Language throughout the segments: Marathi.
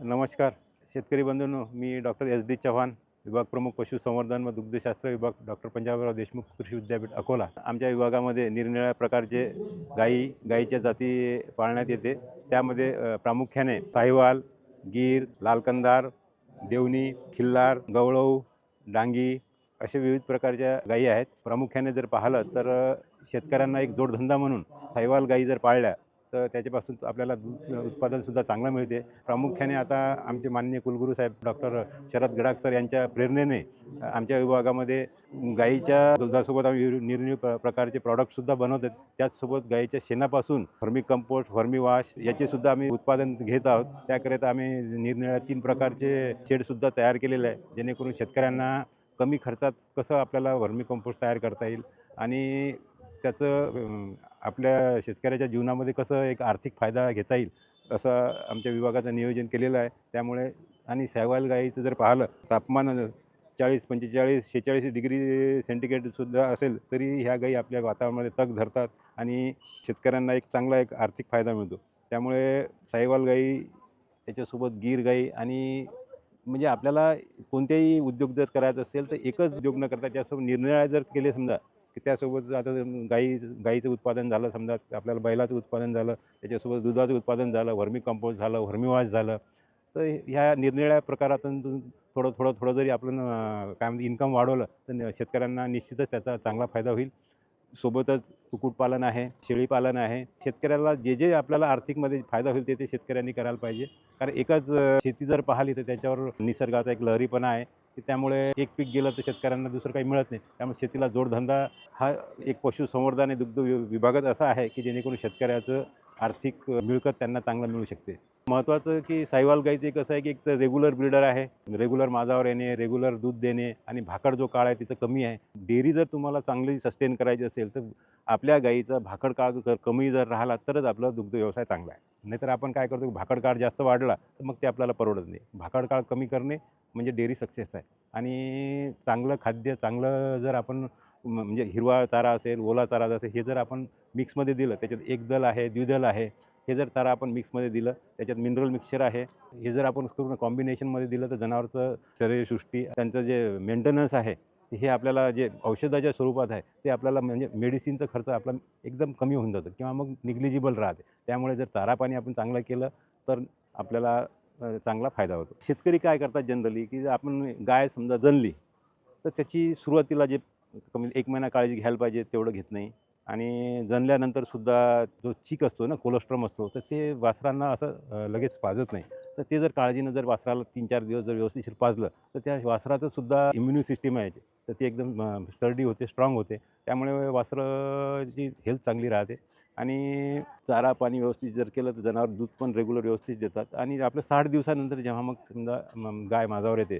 नमस्कार. शेतकरी बंधूंनो मी डॉक्टर एस डी चव्हाण विभाग प्रमुख पशुसंवर्धन व दुग्धशास्त्र विभाग डॉक्टर पंजाबराव देशमुख कृषी विद्यापीठ अकोला. आमच्या विभागामध्ये निरनिराळ्या प्रकारचे गाई गाईच्या जाती पाळण्यात येते. त्यामध्ये प्रामुख्याने साहिवाल गीर लालकंदार देवणी खिल्लार गवळऊ डांगी असे विविध प्रकारच्या गायी आहेत. प्रामुख्याने जर पाहिलं तर शेतकऱ्यांना एक जोडधंदा म्हणून साहिवाल गायी जर पाळल्या तर त्याच्यापासून आपल्याला दूध उत्पादनसुद्धा चांगलं मिळते. प्रामुख्याने आता आमचे माननीय कुलगुरू साहेब डॉक्टर शरद गडाख सर यांच्या प्रेरणेने आमच्या विभागामध्ये गाईच्या दुधासोबत आम्ही विविध प्र प्रकारचे प्रॉडक्टसुद्धा बनवतात त्याचसोबत गाईच्या शेणापासून फर्मी कंपोस्ट फर्मी वॉश याचेसुद्धा आम्ही उत्पादन घेत आहोत. त्याकरिता आम्ही निरनिराळ्या तीन प्रकारचे शेडसुद्धा तयार केलेले आहे जेणेकरून शेतकऱ्यांना कमी खर्चात कसं आपल्याला वर्मी कंपोस्ट तयार करता येईल आणि त्याचं आपल्या शेतकऱ्याच्या जीवनामध्ये कसं एक आर्थिक फायदा घेता येईल असं आमच्या विभागाचं नियोजन केलेलं आहे. त्यामुळे आणि सॅवाल गाईचं जर पाहिलं तापमान चाळीस पंचेचाळीस शेहेचाळीस डिग्री सेंटिग्रेडसुद्धा असेल तरी ह्या गायी आपल्या वातावरणामध्ये तग धरतात आणि शेतकऱ्यांना एक चांगला एक आर्थिक फायदा मिळतो. त्यामुळे साहिवाल गाई त्याच्यासोबत गीर गाई आणि म्हणजे आपल्याला कोणतेही उद्योग जर करायचा असेल तर एकच उद्योग न करता त्यासोबत निर्णय जर केले समजा की त्यासोबत आता गाई गाईचं उत्पादन झालं समजा आपल्याला बैलाचं उत्पादन झालं त्याच्यासोबत दुधाचं उत्पादन झालं व्हर्मी कंपोस्ट झालं व्हर्मी वॉश झालं तर ह्या निरनिराळ्या प्रकारातून थोडं थोडं थोडं जरी आपण काय म्हणते इन्कम वाढवलं तर शेतकऱ्यांना निश्चितच त्याचा चांगला फायदा होईल. सोबतच कुक्कुटपालन आहे शेळीपालन आहे. शेतकऱ्याला जे जे आपल्याला आर्थिकमध्ये फायदा होईल ते ते शेतकऱ्यांनी करायला पाहिजे. कारण एकच शेती जर पाहिली तर त्याच्यावर निसर्गाचा एक लहरीपणा आहे. की त्यामुळे एक पीक गेलं तर शेतकऱ्यांना दुसरं काही मिळत नाही. त्यामुळे शेतीला जोडधंदा हा एक पशुसंवर्धन आणि दुग्ध वि- असा आहे की जेणेकरून शेतकऱ्याचं आर्थिक मिळकत त्यांना चांगलं मिळू शकते. महत्त्वाचं की साहिवाल गाईचं एक आहे की एक तर रेग्युलर ब्रीडर आहे रेग्युलर माझावर येणे रेग्युलर दूध देणे आणि भाकड जो काळ आहे तिचं कमी आहे. डेअरी जर तुम्हाला चांगली सस्टेन करायची असेल तर आपल्या गाईचा भाकड काळ कमी जर राहिला तरच आपला दुग्ध व्यवसाय चांगला आहे. नाहीतर आपण काय करतो भाकड काळ जास्त वाढला तर मग ते आपल्याला परवडत नाही. भाकड काळ कमी करणे म्हणजे डेअरी सक्सेस आहे. आणि चांगलं खाद्य चांगलं जर आपण म्हणजे हिरवा चारा असेल ओला चारा असेल हे जर आपण मिक्समध्ये दिलं त्याच्यात एक दल आहे द्विदल आहे हे जर चारा आपण मिक्समध्ये दिलं त्याच्यात मिनरल मिक्सचर आहे. हे जर आपण करून कॉम्बिनेशनमध्ये दिलं तर जनावरचं शरीरसृष्टी त्यांचं जे मेंटेनन्स आहे हे आपल्याला जे औषधाच्या स्वरूपात आहे ते आपल्याला म्हणजे मेडिसिनचा खर्च आपला एकदम कमी होऊन जातो किंवा मग निग्लिजिबल राहते. त्यामुळे जर चारा पाणी आपण चांगलं केलं तर आपल्याला चांगला फायदा होतो. शेतकरी काय करतात जनरली की आपण गाय समजा जनली तर त्याची सुरुवातीला जे कमी एक महिना काळजी घ्यायला पाहिजे तेवढं घेत नाही. आणि जनल्यानंतर सुद्धा जो चीक असतो ना कोलेस्ट्रॉम असतो तर ते वासरांना असं लगेच पाजत नाही. तर ते जर काळजीनं जर वासराला तीन चार दिवस जर व्यवस्थित पाजलं तर त्या वासराचं सुद्धा इम्युनी सिस्टीम आहे तर ती एकदम स्टर्डी होते स्ट्रॉंग होते. त्यामुळे वासराची हेल्थ चांगली राहते. आणि चारा पाणी व्यवस्थित जर केलं तर जनावर दूध पण रेग्युलर व्यवस्थित देतात. आणि आपलं साठ दिवसानंतर जेव्हा मग समजा गाय माझावर येते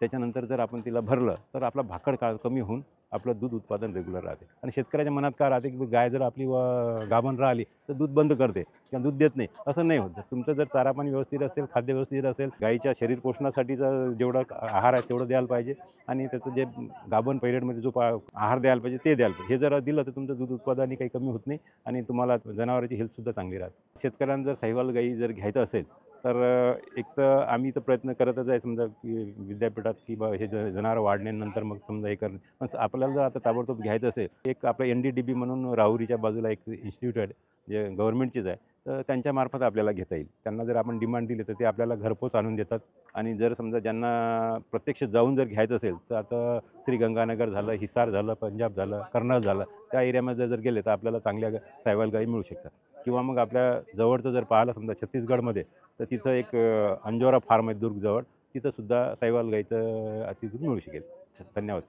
त्याच्यानंतर जर आपण तिला भरलं तर आपला भाकड काळ कमी होऊन आपलं दूध उत्पादन रेग्युलर राहते. आणि शेतकऱ्याच्या मनात काय राहते की गाय जर आपली व- गाभण राहिली तर दूध बंद करते. किंवा दूध देत नाही. असं नाही होत. जर तुमचं जर चारा पाणी व्यवस्थित असेल खाद्य व्यवस्थित असेल गाईच्या शरीर पोषणासाठीचा जेवढा आहार आहे तेवढं द्यायला पाहिजे. आणि त्याचं जे गाभण पिरियडमध्ये जो पा आहार द्यायला पाहिजे ते द्यायला पाहिजे. हे जर दिलं तर तुमचं दूध उत्पादन काही कमी होत नाही. आणि तुम्हाला जनावरांची हेल्थसुद्धा चांगली राहते. शेतकऱ्यांना जर साहिवाल गाई जर घ्यायचं असेल तर एक तर आम्ही तर प्रयत्न करतच आहे समजा की विद्यापीठात की बा हे ज जनावरं वाढण्यानंतर मग समजा हे करणे पण आपल्याला जर आता ताबडतोब घ्यायचं असेल एक आपलं एन डी डी बी म्हणून राहुरीच्या बाजूला एक इन्स्टिट्यूट आहे जे गव्हर्नमेंटचीच आहे तर त्यांच्यामार्फत आपल्याला घेता येईल. त्यांना जर आपण डिमांड दिली तर ते आपल्याला घरपोच आणून देतात. आणि जर समजा ज्यांना प्रत्यक्ष जाऊन जर घ्यायचं असेल तर आता श्रीगंगानगर झालं हिसार झालं पंजाब झालं कर्नाल झालं त्या एरियामध्ये जर गेले तर आपल्याला चांगल्या ग- सायवाल गाई मिळू शकतात. किंवा मग आपल्या जवळचं जर पाहिलं समजा छत्तीसगडमध्ये तर तिथं एक अंजोरा फार्म आहे दुर्गजवळ. तिथंसुद्धा साईवाल गाईचं अति मिळू शकेल. धन्यवाद